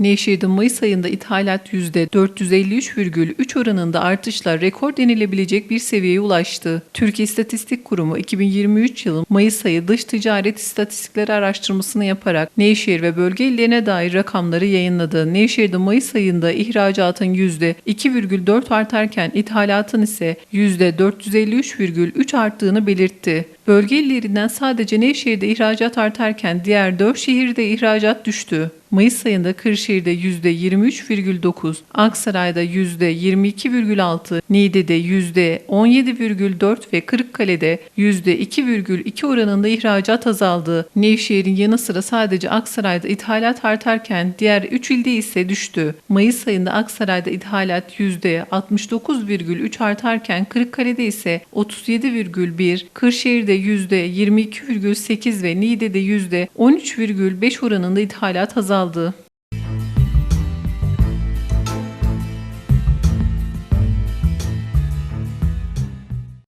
Nevşehir'de Mayıs ayında ithalat %453,3 oranında artışla rekor denilebilecek bir seviyeye ulaştı. Türkiye İstatistik Kurumu 2023 yılı Mayıs ayı dış ticaret istatistikleri araştırmasını yaparak Nevşehir ve bölge illerine dair rakamları yayınladı. Nevşehir'de Mayıs ayında ihracatın %2,4 artarken ithalatın ise %453,3 arttığını belirtti. Bölge illerinden sadece Nevşehir'de ihracat artarken diğer 4 şehirde ihracat düştü. Mayıs ayında Kırşehir'de %23,9, Aksaray'da %22,6, Niğde'de %17,4 ve Kırıkkale'de %2,2 oranında ihracat azaldı. Nevşehir'in yanı sıra sadece Aksaray'da ithalat artarken diğer 3 ilde ise düştü. Mayıs ayında Aksaray'da ithalat %69,3 artarken Kırıkkale'de ise 37,1, Kırşehir'de %22,8 ve Niğde'de %13,5 oranında ithalat azaldı.